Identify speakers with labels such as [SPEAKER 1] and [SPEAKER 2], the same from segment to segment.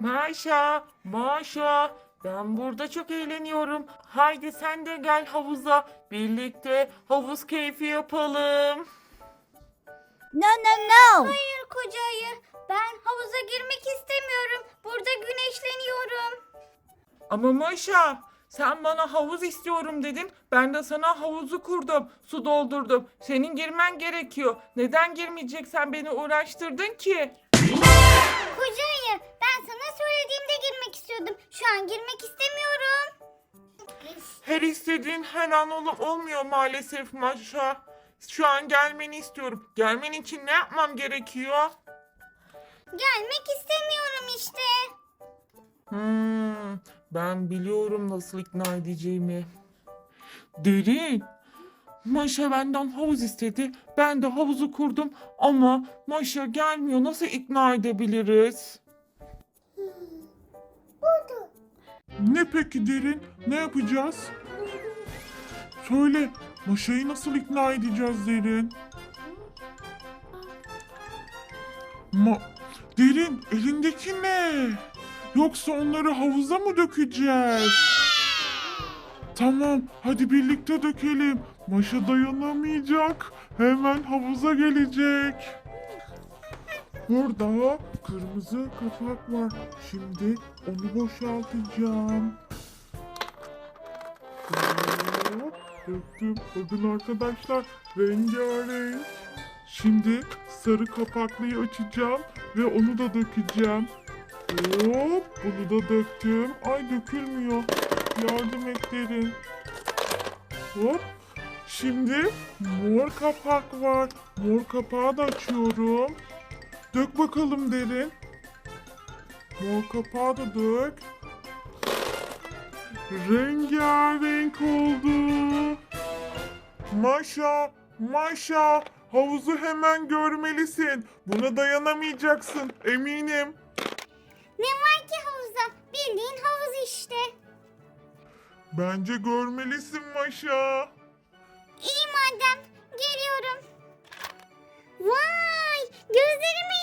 [SPEAKER 1] Maşa, Maşa, ben burada çok eğleniyorum. Haydi sen de gel havuza. Birlikte havuz keyfi yapalım.
[SPEAKER 2] No no no.
[SPEAKER 3] Hayır koca ayı. Ben havuza girmek istemiyorum. Burada güneşleniyorum.
[SPEAKER 1] Ama Maşa, sen bana havuz istiyorum dedin. Ben de sana havuzu kurdum, su doldurdum. Senin girmen gerekiyor. Neden girmeyeceksen beni uğraştırdın ki?
[SPEAKER 3] Koca ayı ben sana söylediğimde girmek istiyordum. Şu an girmek istemiyorum.
[SPEAKER 1] Her istediğin her an ol- olmuyor maalesef Maşa. Şu an gelmeni istiyorum. Gelmen için ne yapmam gerekiyor?
[SPEAKER 3] Gelmek istemiyorum işte.
[SPEAKER 1] Hmm, ben biliyorum nasıl ikna edeceğimi. Derin. Maşa benden havuz istedi. Ben de havuzu kurdum ama Maşa gelmiyor. Nasıl ikna edebiliriz? Ne peki Derin? Ne yapacağız? Söyle. Maşa'yı nasıl ikna edeceğiz Derin? Ma Derin elindeki ne? Yoksa onları havuza mı dökeceğiz? Tamam hadi birlikte dökelim. Maşa dayanamayacak. Hemen havuza gelecek. Burada kırmızı kapak var. Şimdi onu boşaltacağım. Döktüm. Bakın arkadaşlar rengarenk. Şimdi sarı kapaklıyı açacağım ve onu da dökeceğim. Hop bunu da döktüm. Ay dökülmüyor. Yardım et derin. Hop. Şimdi mor kapak var. Mor kapağı da açıyorum. Dök bakalım derin. Mor kapağı da dök. Rengarenk oldu. Maşa, Maşa, havuzu hemen görmelisin. Buna dayanamayacaksın, eminim.
[SPEAKER 3] Ne var ki havuzda? Bildiğin havuz işte.
[SPEAKER 1] Bence görmelisin Maşa.
[SPEAKER 3] İyi madem. Geliyorum. Vay! Gözlerime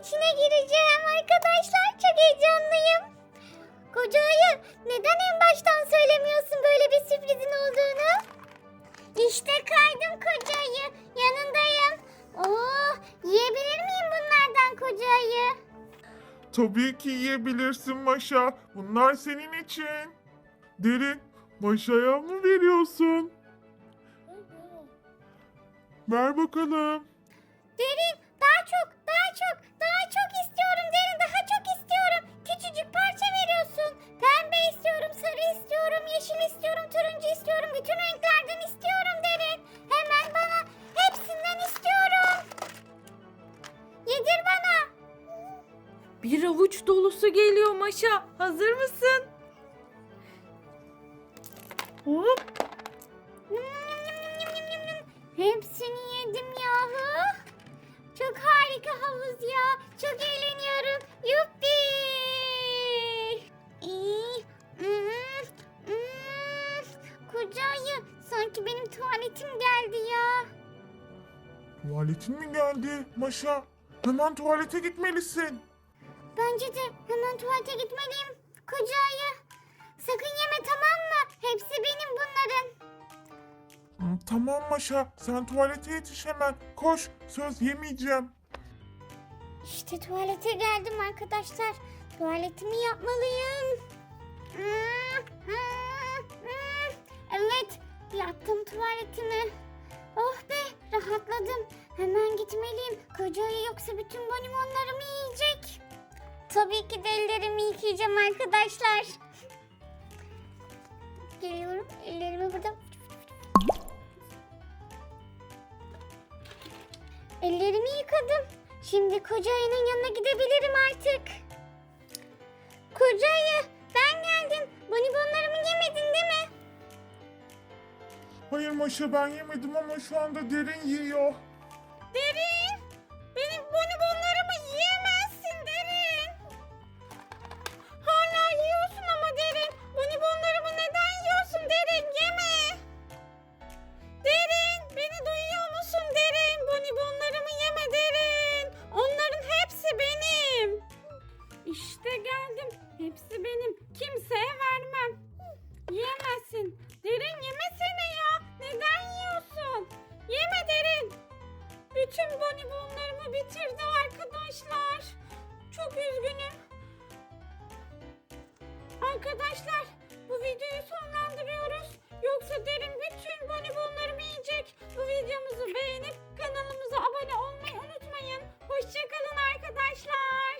[SPEAKER 3] içine gireceğim arkadaşlar. Çok heyecanlıyım. Koca ayı neden en baştan söylemiyorsun böyle bir sürprizin olduğunu? İşte kaydım koca ayı. Yanındayım. Oo, yiyebilir miyim bunlardan koca ayı?
[SPEAKER 1] Tabii ki yiyebilirsin Maşa. Bunlar senin için. Derin, Maşa'ya mı veriyorsun? Ver bakalım.
[SPEAKER 3] Derin daha çok daha çok daha çok
[SPEAKER 2] Bir avuç dolusu geliyor Maşa. Hazır mısın? Hop.
[SPEAKER 3] Hepsini yedim yahu. Çok harika havuz ya. Çok eğleniyorum. Yuppi. İyi. Hmm, hmm. Koca ayı. Sanki benim tuvaletim geldi ya.
[SPEAKER 1] Tuvaletin mi geldi Maşa? Hemen tuvalete gitmelisin.
[SPEAKER 3] Bence de hemen tuvalete gitmeliyim. Koca ayı. Sakın yeme tamam mı? Hepsi benim bunların.
[SPEAKER 1] Tamam Maşa, sen tuvalete yetiş hemen. Koş, söz yemeyeceğim.
[SPEAKER 3] İşte tuvalete geldim arkadaşlar. Tuvaletimi yapmalıyım. Evet, yaptım tuvaletimi. Oh be, rahatladım. Hemen gitmeliyim. Koca ayı yoksa bütün bonibonlarımı yiyecek. Tabii ki de ellerimi yıkayacağım arkadaşlar. Geliyorum, ellerimi burada Ellerimi yıkadım. Şimdi koca ayının yanına gidebilirim artık. Koca ayı ben geldim. Bonibonlarımı yemedin değil mi?
[SPEAKER 1] Hayır Maşa ben yemedim ama şu anda derin yiyor.
[SPEAKER 2] Hepsini bitirdi arkadaşlar. Çok üzgünüm. Arkadaşlar bu videoyu sonlandırıyoruz. Yoksa derin bütün bonibonlarımı yiyecek. Bu videomuzu beğenip kanalımıza abone olmayı unutmayın. Hoşçakalın arkadaşlar.